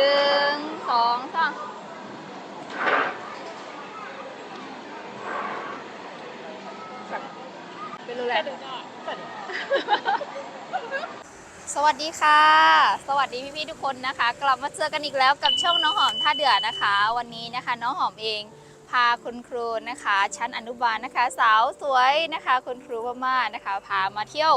นึ่งสองสามเป็นรู้แหละสวัสดีค่ะ สวัสดีพี่ๆทุกคนนะคะ กลับมาเจอกันอีกแล้วกับช่องน้องหอมท่าเดือดนะคะ วันนี้นะคะน้องหอมเองพาคุณครูนะคะ ชั้นอนุบาลนะคะ สาวสวยนะคะ คุณครูพม่านะคะ พามาเที่ยว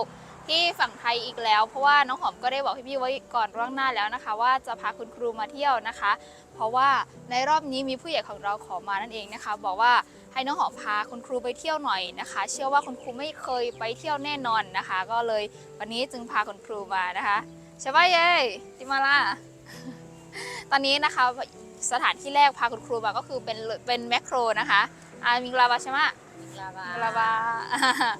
ที่ฝั่งไทยอีกแล้ว เพราะว่าน้องหอมก็ได้บอกพี่ๆไว้ก่อนล่วงหน้าแล้วนะคะ ว่าจะพาคุณครูมาเที่ยวนะคะ เพราะว่าในรอบนี้มีผู้ใหญ่ของเราขอมานั่นเองนะคะ บอกว่าให้น้องหอมพาคุณครูไปเที่ยวหน่อยนะคะ เชื่อว่าคุณครูไม่เคยไปเที่ยวแน่นอนนะคะ ก็เลยวันนี้จึงพาคุณครูมานะคะใช่ป่ะเย้ติมาล่าตอนนี้นะคะสถานที่แรกพาคุณครูมาก็คือเป็นเป็นแมคโครนะคะอ่ามิงลาบาใช่ไหมลาบามิงลาบาอะ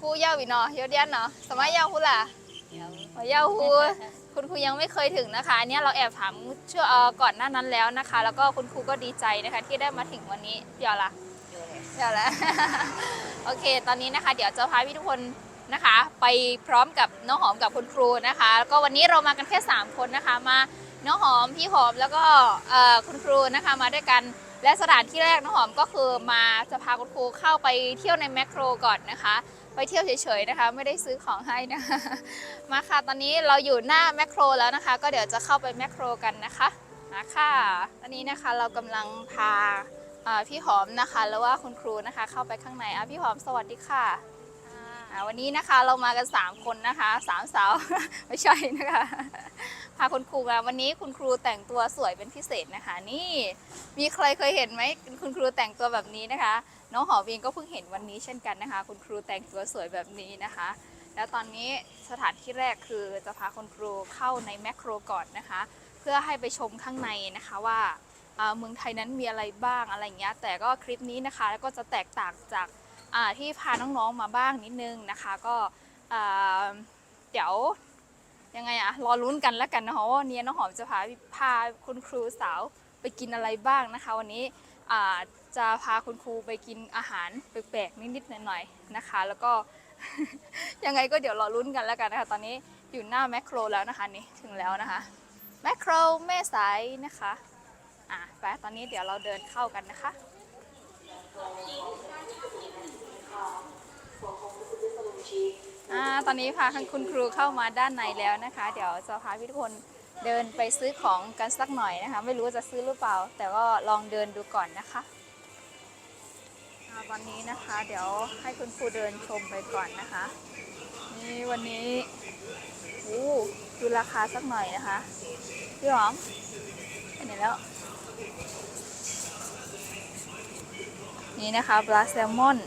ครูเย้าอีกเนาะเยอะแยะเนาะสมัยเย้าคุณล่ะเดี๋ยวหัวเย้าครูคุณครูยังไม่เคยถึงนะคะอันเนี่ยเราแอบถามช่วงเอ่อก่อนหน้านั้นแล้วนะคะ แล้วก็คุณครูก็ดีใจนะคะที่ได้มาถึงวันนี้เดี๋ยวละอยู่เลยเดี๋ยวละโอเค ตอนนี้นะคะ เดี๋ยวจะพาพี่ทุกคนนะคะ ไปพร้อมกับน้องหอมกับคุณครูนะคะ แล้วก็วันนี้เรามากันแค่ 3 คนนะคะ มาน้องหอมพี่หอมแล้วก็เอ่อคุณครูนะคะมาด้วยกันและสถานที่แรกน้องหอมก็คือมาจะพาคุณครูเข้าไปเที่ยวในแมคโครก่อนนะคะ ไปเที่ยวเฉยๆนะคะ ไม่ได้ซื้อของให้นะคะมาค่ะตอนนี้เราอยู่หน้าแมคโครแล้วนะคะ ก็เดี๋ยวจะเข้าไปแมคโครกันนะคะมาค่ะตอนนี้นะคะเรากำลังพาพี่หอมนะคะแล้วว่าคุณครูนะคะ เข้าไปข้างในอะพี่หอมสวัสดีค่ะวันนี้นะคะเรามากัน 3 คนนะคะสามสาวไม่ใช่นะคะ พาคุณครูมาวันนี้คุณครูแต่งตัวสวยเป็นพิเศษนะคะ นี่มีใครเคยเห็นไหมคุณครูแต่งตัวแบบนี้นะคะ น้องหอมเองก็เพิ่งเห็นวันนี้เช่นกันนะคะ คุณครูแต่งตัวสวยแบบนี้นะคะ แล้วตอนนี้สถานที่แรกคือจะพาคุณครูเข้าในแมคโครก่อนนะคะ เพื่อให้ไปชมข้างในนะคะว่าเมืองไทยนั้นมีอะไรบ้างอะไรเงี้ยแต่ก็คลิปนี้นะคะแล้วก็จะแตกต่างจากที่พาน้องๆมาบ้างนิดนึงนะคะ ก็เดี๋ยว ยังไงอะรอลุ้นกันแล้วกันนะคะว่าวันนี้น้องหอมจะพาพาคุณครูสาวไปกินอะไรบ้างนะคะ วันนี้จะพาคุณครูไปกินอาหารแปลกๆนิดๆหน่อยๆนะคะ แล้วก็ยังไงก็เดี๋ยวรอลุ้นกันแล้วกันนะคะ ตอนนี้อยู่หน้าแมคโครแล้วนะคะนี่ถึงแล้วนะคะแมคโครแม่สายนะคะอะไปตอนนี้เดี๋ยวเราเดินเข้ากันนะคะอ่าตอนนี้พาคุณครูเข้ามาด้านในแล้วนะคะ เดี๋ยวจะพาพี่ทุกคนเดินไปซื้อของกันสักหน่อยนะคะ ไม่รู้จะซื้อหรือเปล่า แต่ก็ลองเดินดูก่อนนะคะอ่าวันนี้นะคะเดี๋ยวให้คุณครูเดินชมไปก่อนนะคะ นี่วันนี้โอ้ดูราคาสักหน่อยนะคะพี่หอมไปไหนแล้ว นี่นะคะปลาแซลมอน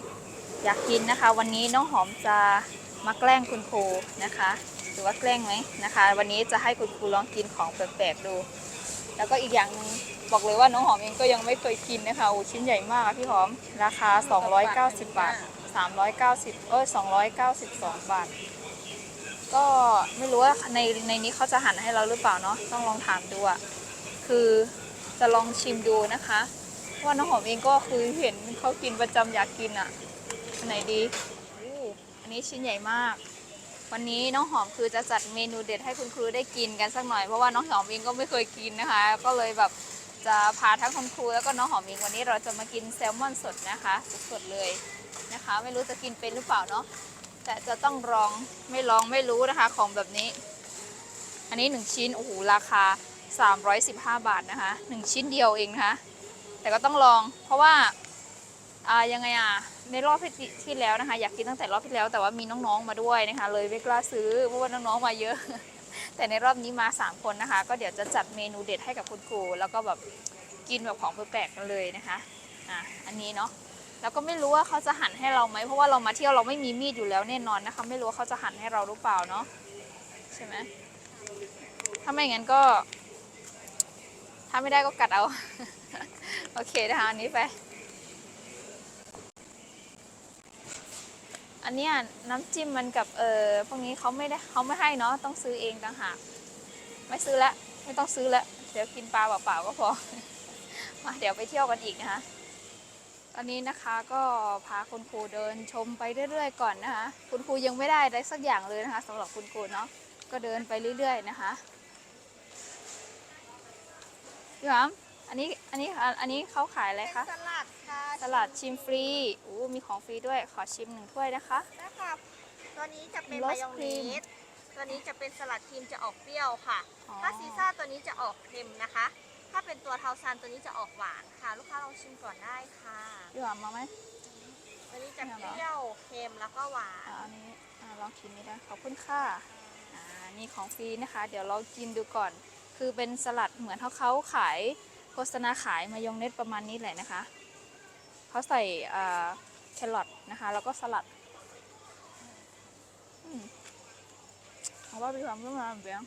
อยากกินนะคะ วันนี้น้องหอมจะ มาแกล้งคุณครูนะคะหรือว่าแกล้งไหมนะคะ วันนี้จะให้คุณครูลองกินของแปลกๆดู แล้วก็อีกอย่างหนึงบอกเลยว่าน้องหอมเองก็ยังไม่เคยกินนะคะโอ้ชิ้นใหญ่มากอะพี่หอม ราคา 290 บาท 390 เอ้ย292 บาท ก็ไม่รู้ว่าในในนี้เขาจะหั่นให้เราหรือเปล่าเนาะต้องลองถามดูอะคือจะลองชิมดูนะคะว่าน้องหอมเองก็คือเห็นเขากินประจำอยากกินอะอันไหนดีอู้อั นี้ชิ้นใหญ่มาก วันนี้น้องหอมคือจะจัดเมนูเด็ดให้คุณครูได้กินกันสักหน่อย เพราะว่าน้องหอมเองก็ไม่เคยกินนะคะ ก็เลยแบบจะพาทั้งคุณครูแล้วก็น้องหอมเองวันนี้เราจะมากินแซลมอนสดนะคะสดๆเลยนะคะ ไม่รู้จะกินเป็นหรือเปล่าเนาะแต่จะต้องลองไม่ลองไม่รู้นะคะของแบบนี้ อันนี้ 1 ชิ้นโอ้โหราคา 315 บาทนะคะ 1 ชิ้นเดียวเองนะคะแต่ก็ต้องลองเพราะว่า อ่ายังไงอะในรอบที่ที่แล้วนะคะ อยากกินตั้งแต่รอบที่แล้วแต่ว่ามีน้องๆมาด้วยนะคะ เลยไม่กล้าซื้อเพราะว่าน้องๆมาเยอะ แต่ในรอบนี้มา 3 คนนะคะ ก็เดี๋ยวจะจัดเมนูเด็ดให้กับคุณครูแล้วก็แบบกินแบบของแปลกๆกันเลยนะคะอะอันนี้เนาะแล้วก็ไม่รู้ว่าเขาจะหั่นให้เราไหมเพราะว่าเรามาเที่ยวเราไม่มีมีดอยู่แล้วแน่นอนนะคะ ไม่รู้ว่าเขาจะหั่นให้เราหรือเปล่าเนาะใช่ไหมถ้าไม่งั้นก็ ถ้าไม่ได้ก็กัดเอา โอเคนะคะอันนี้ไป อันเนี้ยน้ำจิ้มมันกับเออพวกนี้เขาไม่ได้เขาไม่ให้เนาะต้องซื้อเองต่างหาก ไม่ซื้อละไม่ต้องซื้อละเดี๋ยวกินปลาเปล่าๆก็พอ มาเดี๋ยวไปเที่ยวกันอีกนะคะตอนนี้นะคะก็พาคุณครูเดินชมไปเรื่อยๆก่อนนะคะ คุณครูยังไม่ได้อะไรสักอย่างเลยนะคะสำหรับคุณครูเนาะก็เดินไปเรื่อย ๆนะคะพี่หอมอันนี้อันนี้อันนี้เขาขายอะไรคะสลัด ค่ะสลัดชิมฟรีอู้มีของฟรีด้วย ขอชิมหนึ่งถ้วยนะคะ นะคะตัวนี้จะเป็นโรสมายองครีเนม สตัวนี้จะเป็นสลัดครีมจะออกเปรี้ยวค่ะ อ๋อถ้าซีซ่าตัวนี้จะออกเค็มนะคะ ถ้าเป็นตัวเทาซานตัวนี้จะออกหวานค่ะ ลูกค้าลองชิมก่อนได้ค่ะพี่หอมมาไหม ตัวนี้จะเนี่ยเปเหรอรี้ยวเค็มแล้วก็หวาน อ่าอันนี้อ่าลองชิมนี้ได้ขอบคุณค่ะอ่านี่ของฟรีนะคะ เดี๋ยวเรากินดูก่อน คือเป็นสลัดเหมือนเขาเขาขายโฆษณาขายมายองเนสประมาณนี้แหละนะคะ เขาใส่แครอทนะคะ แล้วก็สลัดเอาว่าพี่หอมก็มาเบียง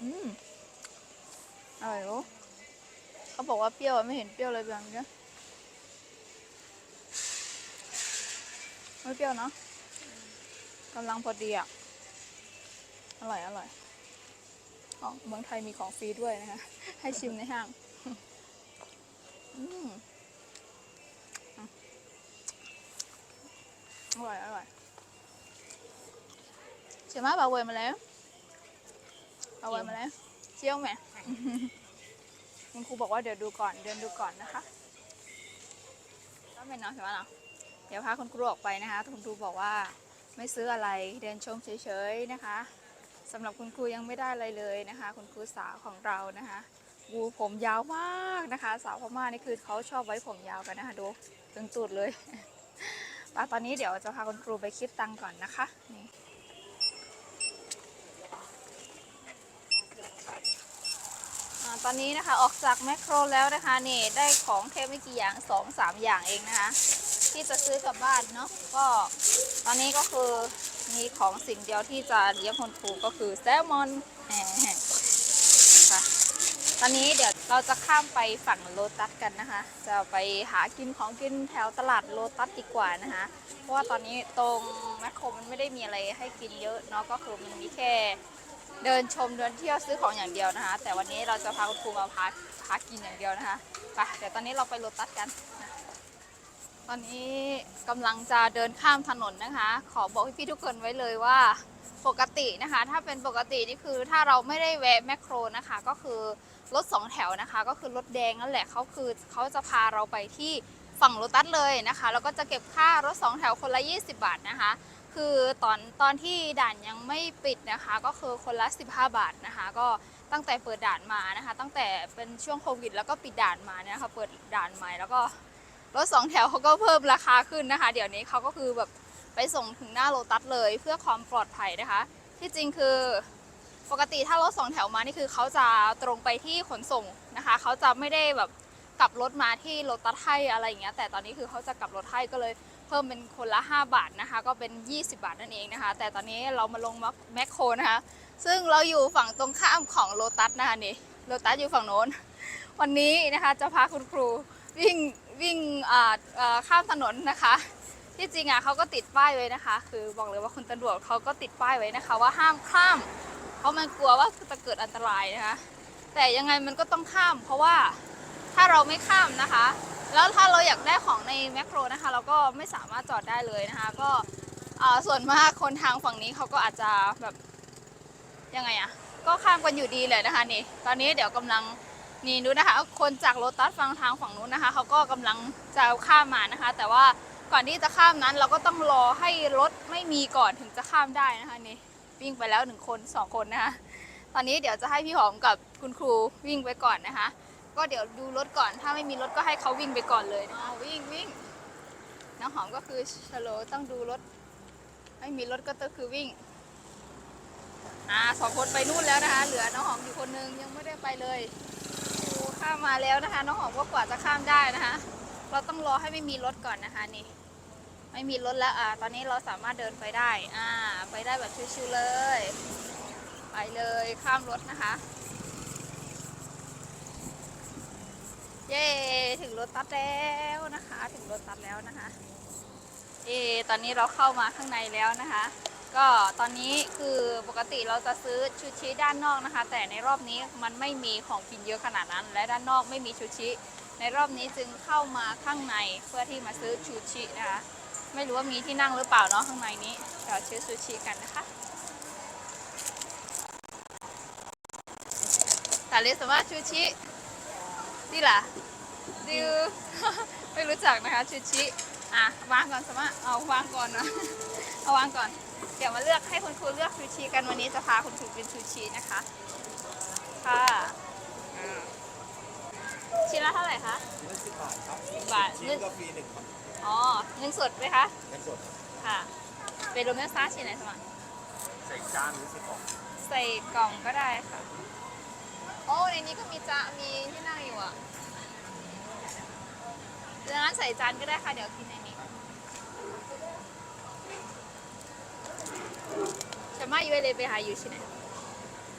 อืมอร่อยโอ้เขาบอกว่าเปรี้ยวอะไม่เห็นเปรี้ยวเลยเบียงเนี่ยไม่เปรี้ยวเนาะกำลังพอดีอะ อร่อย อร่อยอ๋อเมืองไทยมีของฟรีด้วยนะคะ ให้ชิมในห้าง อืมอะ อร่อยอร่อยเชื่อไหมบาเวยมาแล้วบาเวยมาแล้วเชี่ยวไหมคุณครูบอกว่าเดี๋ยวดูก่อนเดินดูก่อนนะคะก็เป็นเนาะใช่ไหมเนาะเดี๋ยวพาคุณครูออกไปนะคะคุณครูบอกว่าไม่ซื้ออะไรเดินชมเฉยๆนะคะสำหรับคุณครูยังไม่ได้อะไรเลยนะคะ คุณครูสาวของเรานะคะวูผมยาวมากนะคะ สาวพม่านี่คือเขาชอบไว้ผมยาวกันนะคะดูตึงตูดเลย ตอนนี้เดี๋ยวจะพาคุณครูไปคิดตังก่อนนะคะนี่ตอนนี้นะคะออกจากแมคโครแล้วนะคะนี่ได้ของแค่ไม่กี่อย่างสองสามอย่างเองนะคะ ที่จะซื้อกลับบ้านเนาะก็ตอนนี้ก็คือมีของสิ่งเดียวที่จะเลี้ยงคนครูก็คือแซลมอนแหม ตอนนี้เดี๋ยวเราจะข้ามไปฝั่งโลตัสกันนะคะ จะไปหากินของกินแถวตลาดโลตัสดีกว่านะคะ เพราะว่าตอนนี้ตรงแมคโครมันไม่ได้มีอะไรให้กินเยอะเนาะก็คือมันมีแค่เดินชมเดินเที่ยวซื้อของอย่างเดียวนะคะ แต่วันนี้เราจะพาคุณครูมาพักพักกินอย่างเดียวนะคะไปเดี๋ยวตอนนี้เราไปโรตัสกันนะตอนนี้กำลังจะเดินข้ามถนนนะคะ ขอบอกพี่ๆทุกคนไว้เลยว่า ปกตินะคะ ถ้าเป็นปกตินี่คือถ้าเราไม่ได้แวะแมคโครนะคะ ก็คือรถสองแถวนะคะ ก็คือรถแดงนั่นแหละเขาคือเขาจะพาเราไปที่ฝั่งโรตัสเลยนะคะ แล้วก็จะเก็บค่ารถสองแถวคนละ 20 บาทนะคะ คือตอนตอนที่ด่านยังไม่ปิดนะคะ ก็คือคนละ 15 บาทนะคะ ก็ตั้งแต่เปิดด่านมานะคะ ตั้งแต่เป็นช่วงโควิด แล้วก็ปิดด่านมาเนี่ยนะคะเปิดด่านใหม่แล้วก็รถสองแถวเขาก็เพิ่มราคาขึ้นนะคะ เดี๋ยวนี้เขาก็คือแบบ ไปส่งถึงหน้าโลตัสเลยเพื่อความปลอดภัยนะคะ ที่จริงคือปกติถ้ารถสองแถวมานี่คือเขาจะตรงไปที่ขนส่งนะคะเขาจะไม่ได้แบบกลับรถมาที่โลตัสให้อะไรอย่างเงี้ยแต่ตอนนี้คือเขาจะกลับรถให้ก็เลยเพิ่มเป็นคนละ 5 บาทนะคะ ก็เป็น 20 บาทนั่นเองนะคะ แต่ตอนนี้เรามาลงแมคโครนะคะ ซึ่งเราอยู่ฝั่งตรงข้ามของโลตัสนะคะนี่โลตัสอยู่ฝั่งโน้น วันนี้นะคะจะพาคุณครูวิ่งวิ่งข้ามถนนนะคะ ที่จริงอะเขาก็ติดป้ายไว้นะคะ คือบอกเลยว่าคุณตำรวจเขาก็ติดป้ายไว้นะคะ ว่าห้ามข้าม เพราะมันกลัวว่าจะเกิดอันตรายนะคะ แต่ยังไงมันก็ต้องข้าม เพราะว่าถ้าเราไม่ข้ามนะคะ แล้วถ้าเราอยากได้ของในแมคโครนะคะ เราก็ไม่สามารถจอดได้เลยนะคะ ก็ส่วนมากคนทางฝั่งนี้เขาก็อาจจะแบบยังไงอะก็ข้ามกันอยู่ดีเลยนะคะนี่ ตอนนี้เดี๋ยวกำลังนี่ดูนะคะ คนจากโรตัสฝั่งทางฝั่งนู้นนะคะเขาก็กำลังจะข้ามมานะคะ แต่ว่า ก่อนที่จะข้ามนั้นเราก็ต้องรอให้รถไม่มีก่อนถึงจะข้ามได้นะคะนี่วิ่งไปแล้วหนึ่งคนสองคนนะคะตอนนี้เดี๋ยวจะให้พี่หอมกับคุณครูวิ่งไปก่อนนะคะ ก็เดี๋ยวดูรถก่อนถ้าไม่มีรถก็ให้เขาวิ่งไปก่อนเลยนะวิ่งวิ่งน้องหอมก็คือชะโลต้องดูรถ ไม่มีรถก็ต้องคือวิ่งอ่าสองคนไปนู่นแล้วนะคะ เหลือน้องหอมอยู่คนนึงยังไม่ได้ไปเลยดูข้ามมาแล้วนะคะ น้องหอมก็กว่าจะข้ามได้นะคะ เราต้องรอให้ไม่มีรถก่อนนะคะนี่ ไม่มีรถแล้วอ่าตอนนี้เราสามารถเดินไปได้อ่าไปได้แบบชิวๆเลย ไปเลยข้ามรถนะคะ เย้ถึงรถตัดแล้วนะคะ ถึงรถตัดแล้วนะคะ เอตอนนี้เราเข้ามาข้างในแล้วนะคะ ก็ตอนนี้คือปกติเราจะซื้อชูชิด้านนอกนะคะ แต่ในรอบนี้มันไม่มีของกินเยอะขนาดนั้น และด้านนอกไม่มีชูชิในรอบนี้จึงเข้ามาข้างในเพื่อที่มาซื้อชูชินะคะ ไม่รู้ว่ามีที่นั่งหรือเปล่าเนาะข้างในนี้เดี๋ยวซื้อซูชิกันนะคะแต่เลสมาชูชินี่ล่ะดิวไม่รู้จักนะคะชูชิอะวางก่อนสมาเอาวางก่อนนะเอาวางก่อน เดี๋ยวมาเลือกให้คุณครูเลือกชูชิกันวันนี้จะพาคุณครูกินชูชินะคะค่ะอ่าชิ้นละเท่าไหร่คะชิ้นละสิบบาทครับสิบบาทชิ้เงินนก็ฟรีหนึ่งครับ อ๋อเงินสดไหมคะ เงินสดค่ะ เป็นโรเมลซ่าชิ้นไหนสมาใส่จานหรือใส่กล่องใส่กล่องก็ได้ค่ะ โอ้ในนี้ก็มีจานมีที่นั่งอยู่อะดังนั้นใส่จานก็ได้ค่ะ เดี๋ยวกินในนี้ฉันมาอยู่เลยไปหาอยู่ที่ไหน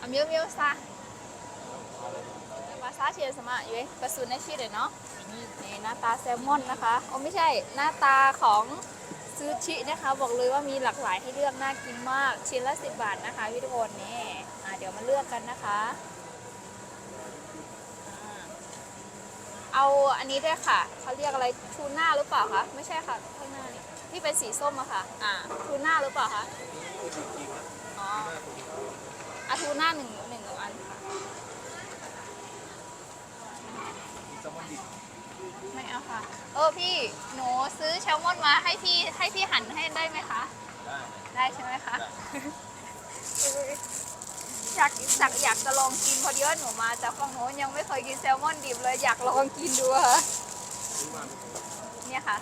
อะมิวมิวซามาซาเชียร์สมา อยู่ประสูนในชีเลยเนาะนี่หน้าตาแซลมอนนะคะโอ้ไม่ใช่หน้าตาของซูชินะคะ บอกเลยว่ามีหลากหลายให้เลือกน่ากินมากชิ้นละ10บบาทนะคะพี่ทุกคนนี่อ่าเดี๋ยวมาเลือกกันนะคะ เอาอันนี้ด้วยค่ะเขาเรียกอะไรทูน่าหรือเปล่าคะไม่ใช่ค่ะข้างหน้านี่ที่เป็นสีส้มอะค่ะอ่าทูน่าหรือเปล่าคะอ๋ออะทูน่าหนึ่งหนึ่งอันค่ะ แซลมอนดิบ ไม่เอาค่ะ เออพี่หนูซื้อแซลมอนมาให้พี่ให้พี่หั่นให้ได้ไหมคะ ได้ได้ใช่ไหมคะได้อยากอยากอยากจะลองกินพอดีว่าหนูมาจากฝั่งโน้นยังไม่เคยกินแซลมอนดิบเลยอยากลองกินดูค่ะซื้อมาเป็นเนี่ยค่ะ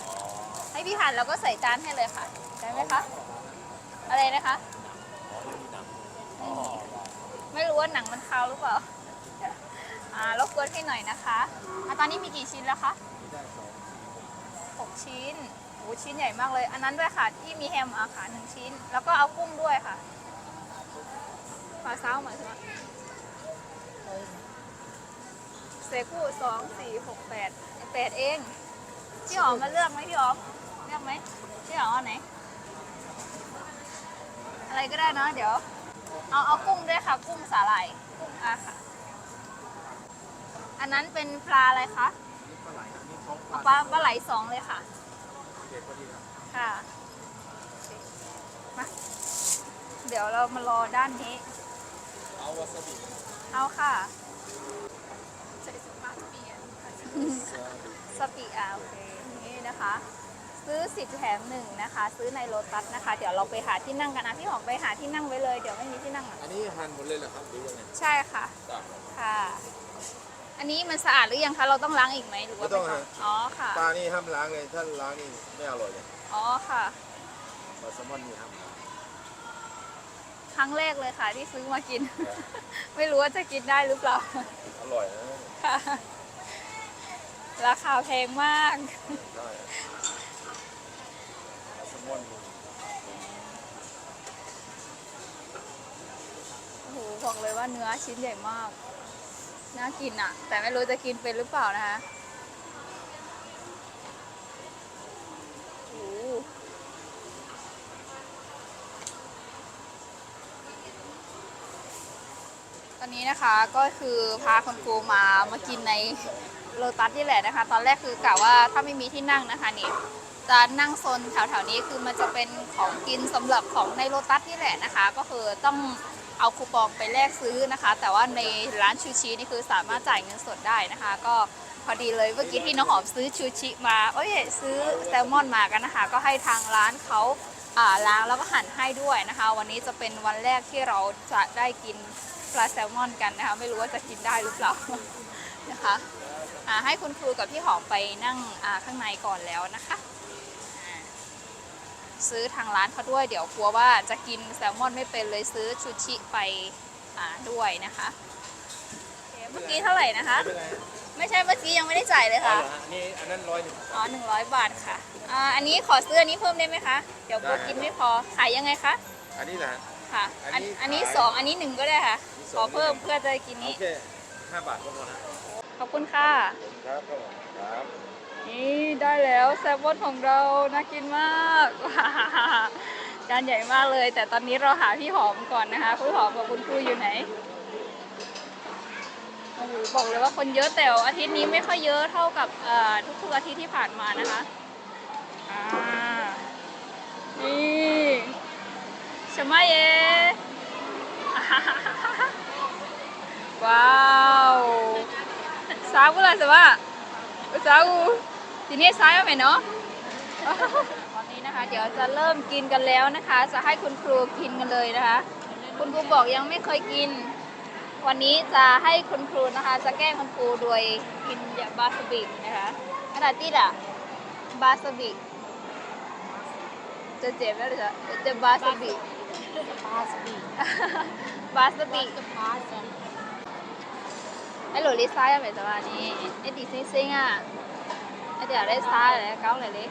ให้พี่หั่นแล้วก็ใส่จานให้เลยค่ะ ได้ไหมคะ อะไรนะคะอ๋อไม่มีหนังไม่รู้ว่าหนังมันคาวหรือเปล่า อ่ารบกวนให้หน่อยนะคะอะตอนนี้มีกี่ชิ้นแล้วคะหกชิ้นโอ้ชิ้นใหญ่มากเลย อันนั้นด้วยค่ะ ที่มีแฮมอาค่ะหนึ่งชิ้น แล้วก็เอากุ้งด้วยค่ะปลาเซ้าเหมือนกันเซกู้สองสี่หกแปดแปดเอง พี่หอมมาเลือกไหมพี่หอมเลือกไหมพี่หอมเอาไหน อะไรก็ได้นะเดี๋ยว เอาเอากุ้งด้วยค่ะ กุ้งสาหร่ายกุ้งอาค่ะ อันนั้นเป็นปลาอะไรคะนี่ปลาไหลครับนี่ท้องปเอาลาปลาปลาไหลสองเลยค่ะ เด็ดพอดีครับค่ะมาเดี๋ยวเรามารอด้านนี้ เอาวาซาบิเอาค่ะใส่สุภาพเปลี่ยนสติอะโอเค นี่นะคะ ซื้อสิบแถมหนึ่งนะคะ ซื้อในโลตัสนะคะ เดี๋ยวเราไปหาที่นั่งกันนะพี่หอมไปหาที่นั่งไว้เลย เดี๋ยวไม่มีที่นั่งอะอันนี้หั่นหมดเลยเหรอครับหรือยังไงใช่ค่ะได้ค่ะ อันนี้มันสะอาดหรือยังคะ เราต้องล้างอีกไหมหรือว่าไม่ต้องคะฮะ อ๋อค่ะ ปลานี่ห้ามล้างเลย ถ้าล้างนี่ไม่อร่อยเลยอ๋อค่ะ ปลาแซลมอนนี่ห้ามล้าง ครั้งแรกเลยค่ะที่ซื้อมากินไม่รู้ว่าจะกินได้หรือเปล่า อร่อยนะค่ะ ราคาแพงมากได้ปลาแซลมอนโอ้โหบอกเลยว่าเนื้อชิ้นใหญ่มาก น่ากินอะแต่ไม่รู้จะกินเป็นหรือเปล่านะคะตอนนี้นะคะก็คือพาคุณครูมามากินในโลตัสนี่แหละนะคะ ตอนแรกคือกะว่าถ้าไม่มีที่นั่งนะคะนี่จะนั่งโซนแถวๆนี้คือมันจะเป็นของกินสำหรับของในโลตัสนี่แหละนะคะ ก็คือต้อง เอาคูปองไปแลกซื้อนะคะ แต่ว่าในร้านชูชีนี่คือสามารถจ่ายเงินสดได้นะคะ ก็พอดีเลยเมื่อกี้ที่น้องหอมซื้อชูชิมาเอ้ยซื้อแซลมอนมากันนะคะ ก็ให้ทางร้านเขาล้างแล้วก็หั่นให้ด้วยนะคะ วันนี้จะเป็นวันแรกที่เราจะได้กินปลาแซลมอนกันนะคะ ไม่รู้ว่าจะกินได้หรือเปล่านะคะให้คุณครูกับพี่หอมไปนั่งข้างในก่อนแล้วนะคะ ซื้อทางร้านเขาด้วย เดี๋ยวกลัวว่าจะกินแซลมอนไม่เป็นเลยซื้อชูชิไปอ่าด้วยนะคะโอเคเมื่อกี้เท่าไหร่นะคะไม่เป็นไรไม่ใช่เมื่อกี้ยังไม่ได้จ่ายเลยอ๋อค่ะเหรอฮะนี่อันนั้นร้อยหนึ่งอ๋อหนึ่งร้อยบาทค่ะอ่าอันนี้ขอซื้ออันนี้เพิ่มได้ไหมคะ เดี๋ยวกลัวได้กินไม่พอขายยังไงคะอันนี้แหละค่ะ อัอันนนี้อันนี้ขายสองอันนี้หนึ่งก็ได้ค่ะนี่สของอเพิ่มเพื่อจะกินโอนี้เคห้าบาทก็พอนะขอบคุณค่ะครับผมครับ นี่ได้แล้วแซลมอนของเราน่ากินมากจานใหญ่มากเลย แต่ตอนนี้เราหาพี่หอมก่อนนะคะพี่หอมกับคุณครูอยู่ไหนโอ้โหบอกเลยว่าคนเยอะแต่วอาทิตย์นี้ไม่ค่อยเยอะเท่ากับทุกๆอาทิตย์ที่ผ่านมานะคะอ่านี่ชมาเยว้าว sáng bữa là sao ạ sáng ทีนี้ซ้ายเอาไหมเนาะตอนนี้นะคะ เดี๋ยวจะเริ่มกินกันแล้วนะคะ จะให้คุณครูกินกันเลยนะคะ คุณครูบอกยังไม่เคยกิน วันนี้จะให้คุณครูนะคะ จะแกล้งคุณครูโดยกินยาบาสบิกนะคะขนาดที่อะบาสบิกจะเจ็บแล้วหรือจะจะบาสบิกบาสบิกไอ้หลุยลิซ่าอย่างแบบว่านี้ไอ้ดิซิงซิงอะไอ้เดี๋ยวได้ซ่าเลยเก้าเลยเลย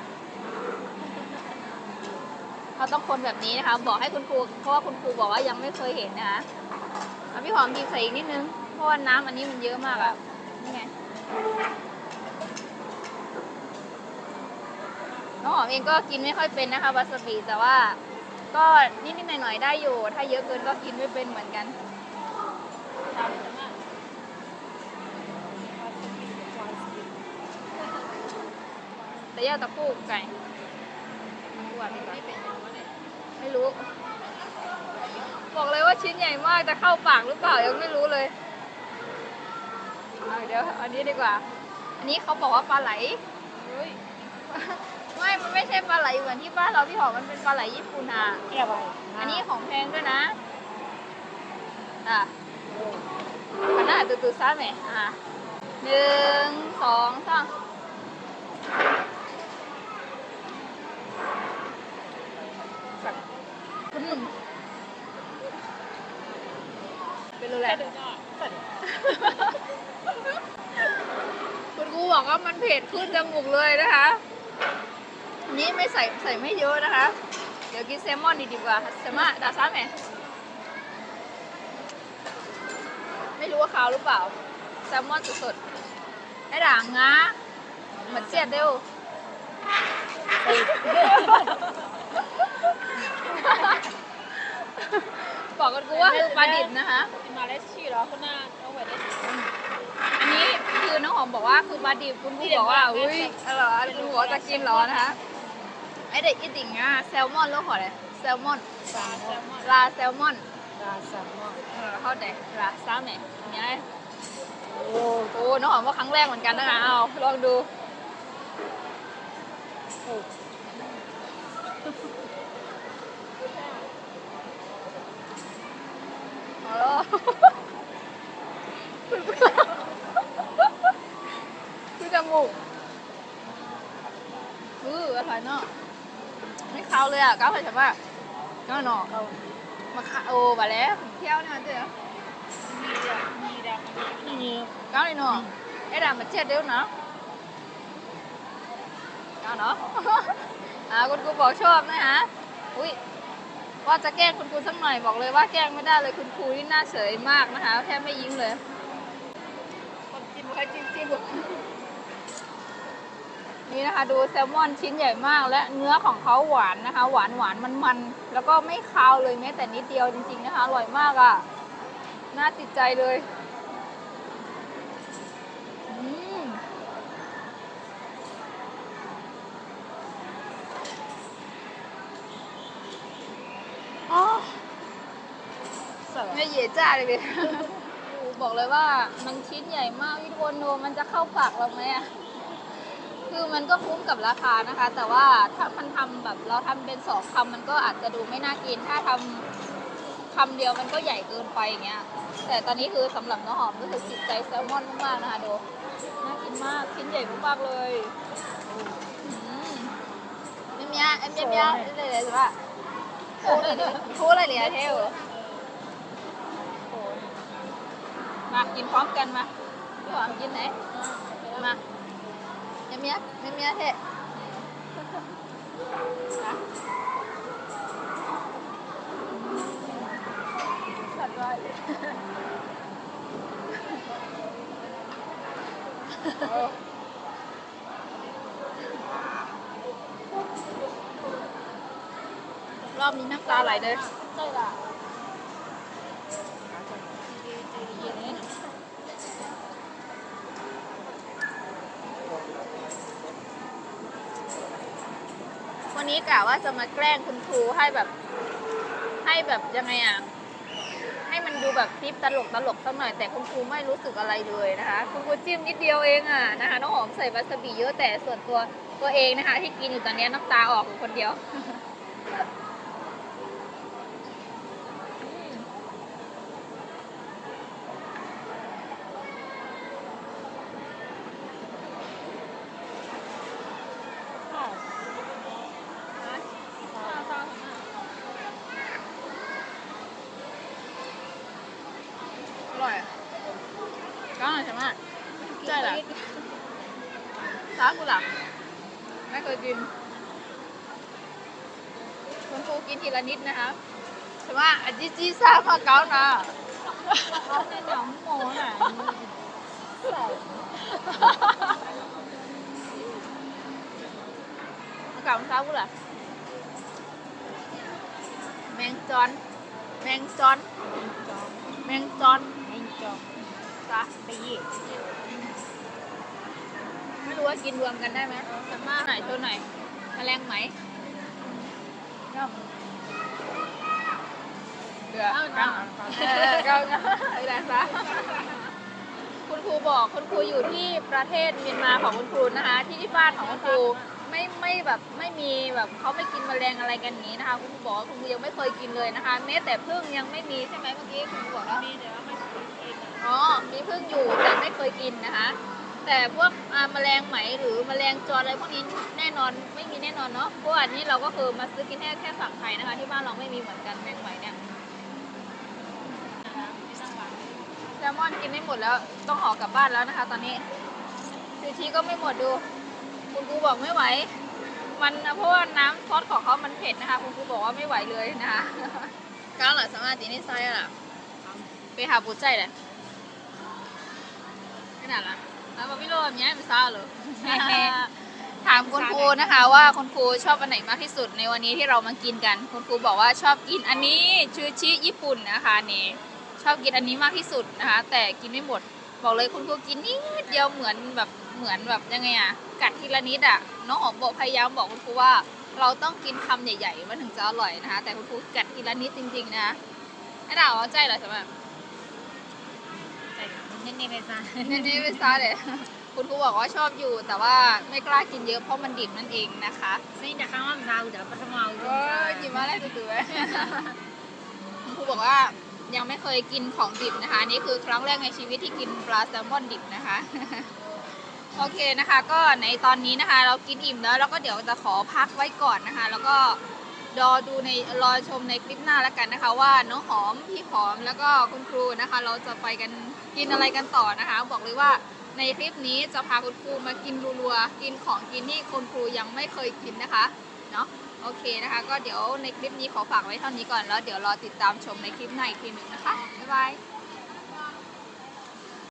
เขาต้องคนแบบนี้นะคะ บอกให้คุณครูเพราะว่าคุณครูบอกว่ายังไม่เคยเห็นนะคะเอาพี่หอมหยิบใส่อีกนิดนึง เพราะว่าน้ำอันนี้มันเยอะมากอะนี่ไงน้องหอมเองก็กินไม่ค่อยเป็นนะคะวาซาบิแต่ว่าก็นิดๆหน่อยๆได้อยู่ ถ้าเยอะเกินก็กินไม่เป็นเหมือนกัน แต่ย่าตะปูไก่ปูอะไม่เป็นไม่รู้ บอกเลยว่าชิ้นใหญ่มากจะเข้าปากหรือเปล่ายังไม่รู้เลยเอาเดี๋ยวอันนี้ดีกว่า อันนี้เขาบอกว่าปลาไหลไม่ มันไม่ใช่ปลาไหลเหมือนที่บ้านเราพี่หอมมันเป็นปลาไหลญี่ปุ่นอะอันนี้ของแพงด้วยนะ อะขนาดตื่นๆซ่าไหมอะหนึ่งสองสามสักอืม เป็นรู้แหละคุณครูบอกว่ามันเผ็ดขึ้นจมูกเลยนะคะอันนี้ไม่ใส่ใส่ไม่เยอะนะคะ เดี๋ยวกินแซลมอนดีดีกว่าแซลมอนดาซ่าไหมไม่รู้ว่าขาวหรือเปล่า แซลมอนสดๆไอ้ด่างงาเหมือนเจียดเดียว บอกกันกูว่าคือปลาดิบนะคะมาเลเซียเหรอคุณน่าเอาไว้ได้อันนี้คือน้องหอมบอกว่าคือปลาดิบคุณครูบอกว่าอุ้ยอร่อยคุณครูบอกว่าจะกินเหรอนะคะไอเด็กอีติ่งอะแซลมอนแล้วขออะไรแซลมอนปลาแซลมอนปลาแซลมอนปลาแซลมอนเออเข้าใจปลาซ้ำเนี่ยเนี่ยโอ้โหน้องหอมว่าครั้งแรกเหมือนกันนะคะเอาลองดูเอาแล้ว คือจมูกอืออร่อยเนาะไม่คาเลยอะก้าวไปใช่ปะก้าวเนาะมาค่ะโอ้มาแล้วเที่ยวนี่มันเจอมีดาวมีก้าวเลยเนาะไอ้ดามันเจ็ดเดียวนะก้าวเนาะอ่าคุณครูบอกชอบนะฮะอุ้ย ว่าจะแกล้งคุณครูสักหน่อยบอกเลยว่าแกล้งไม่ได้เลยคุณครูนี่น่าเฉยมากนะคะแทบไม่ยิ้มเลยคนจิ้มใครจิ้มจิ้มนี่นะคะดูแซลมอนชิ้นใหญ่มากและเนื้อของเขาหวานนะคะ หวานหวานมันมันๆแล้วก็ไม่คาวเลยแม้แต่นิดเดียวจริง ๆ นะคะอร่อยมากอะน่าติดใจเลยอืมอ๋อไม่เย่ จ้าเลยดิโอ้โหบอกเลยว่ามันชิ้นใหญ่มากพี่ทุกคนดูมันจะเข้าปากเราไหมอะคือมันก็คุ้มกับราคานะคะ แต่ว่าถ้ามันทำแบบเราทำเป็นสองคำมันก็อาจจะดูไม่น่ากิน ถ้าทำคำเดียวมันก็ใหญ่เกินไปอย่างเงี้ย แต่ตอนนี้คือสำหรับน้องหอมก็คือติดใจแซลมอนมากๆนะคะดูน่ากินมากชิ้นใหญ่มากๆเลยอืมเอ็มยาเอ็มยาเอ็มยาเลยเลยว่าโอ้เลยโอ้เลยเหลียเทวโอ้ มากินพร้อมกันมาพี่หอมกินไหน มาเอ็มยาเอ็มยาเทนะสัตว์ร้ายรอบนี้น้ำตาไหลเลยใช่ละ นี้กะว่าจะมาแกล้งคุณครูให้แบบ ให้แบบยังไงอะให้มันดูแบบคลิปตลกตลกสักหน่อยแต่คุณครูไม่รู้สึกอะไรเลยนะคะคุณครูจิ้มนิดเดียวเองอะนะคะน้องหอมใส่วาซาบิเยอะแต่ส่วนตัวตัวเองนะคะ ที่กินอยู่ตอนนี้น้ำตาออกอยู่คนเดียว อร่อยก็อร่อยใช่ไหมใช่เหรอ ร้านกูหลับไม่เคยกินคุณครูกินทีละนิดนะคะใช่ไหมอาจิจิซ่ามาเก๊านะเขาในหนองโมน่ะมาเก๊าซ้ากูหลับแมงจอน แมงจอน แมงจอนเองจองจ้ะไปยี่ไม่ รู้ว่ากินรวมกันได้ไหมสามารถไหนตัวไหนแมลงไหมย่อมเดือดกังเออกังอะไรซะคุณครูบอกคุณครูอยู่ที่ประเทศเมียนมาของคุณครูนะคะ ที่ที่บ้านของคุณครูไม่ไม่แบบไม่มีแบบเขาไม่กินแมลงอะไรกันอย่างนี้นะคะ คุณครูบอกว่าคุณครูยังไม่เคยกินเลยนะคะแม้แต่พึ่งยังไม่มีใช่ไหมเมื่อกี้คุณครูบอกว่ามีแต่ว่าไม่เคยกินอ๋อมีพึ่งอยู่แต่ไม่เคยกินนะคะ แต่พวกอ่าแมลงไหมหรือแมลงจรอะไรพวกนี้แน่นอนไม่มีแน่นอนเนาะเพราะว่าอันนี้เราก็คือมาซื้อกินแค่แค่ฝั่งไทยนะคะ ที่บ้านเราไม่มีเหมือนกันแมงไหมเนี่ยไม่ต้องหวังแซลมอนกินไม่หมดแล้วต้องห่อกลับบ้านแล้วนะคะ ตอนนี้ซูชิก็ไม่หมดดู คุณครูบอกไม่ไหว มันเพราะว่าน้ำซอสของเขามันเผ็ดนะคะ คุณครูบอกว่าไม่ไหวเลยนะคะก้าวหล่ะสามารถตีนี่ไซส์ล่ะไปหาปูใจเลยขนาดละ แล้วมพี่โรแบบนี้ไม่ทราบเลยถามคุณครูนะคะว่าคุณครูชอบอันไหนมากที่สุดในวันนี้ที่เรามากินกัน คุณครูบอกว่าชอบกินอันนี้ชูชิญี่ปุ่นนะคะนี่ชอบกินอันนี้มากที่สุดนะคะ แต่กินไม่หมด บอกเลยคุณครูกินนิดเดียวเหมือนแบบเหมือนแบบยังไงอะกัดทีละนิดอะน้องหอมบอกพยายามบอกคุณครูว่า เราต้องกินคำใหญ่ๆมันถึงจะอร่อยนะคะ แต่คุณครูกัดทีละนิดจริงๆนะไอ้ดาวเอาใจเหรอสำหรั บแต่นี่นี่ไปซะนี่นี่ไม่ซาเลยคุณครูบอกว่าชอบอยู่ แต่ว่าไม่กล้ากินเยอะเพราะมันดิบนั่นเองนะคะนี่จะข้างล่างซาอุดาปัทมาอุโอ้ยหยิบมาได้ตื่นๆไว้คุณครูบอกว่ายังไม่เคยกินของดิบนะคะ นี่คือครั้งแรกในชีวิตที่กินปลาแซลมอนดิบนะคะโอเคนะคะ ก็ในตอนนี้นะคะ เรากินอิ่มแล้วเราก็เดี๋ยวจะขอพักไว้ก่อนนะคะ แล้วก็ รอดูในรอชมในคลิปหน้าแล้วกันนะคะ ว่าน้องหอมพี่หอมแล้วก็คุณครูนะคะ เราจะไปกันกินอะไรกันต่อนะคะ บอกเลยว่าในคลิปนี้จะพาคุณครูมากินรัวๆกินของกินที่คุณครูยังไม่เคยกินนะคะเนาะโอเคนะคะ ก็เดี๋ยวในคลิปนี้ขอฝากไว้เท่านี้ก่อนแล้วเดี๋ยวรอติดตามชมในคลิปหน้าอีกทีหนึ่งนะคะบ๊ายบาย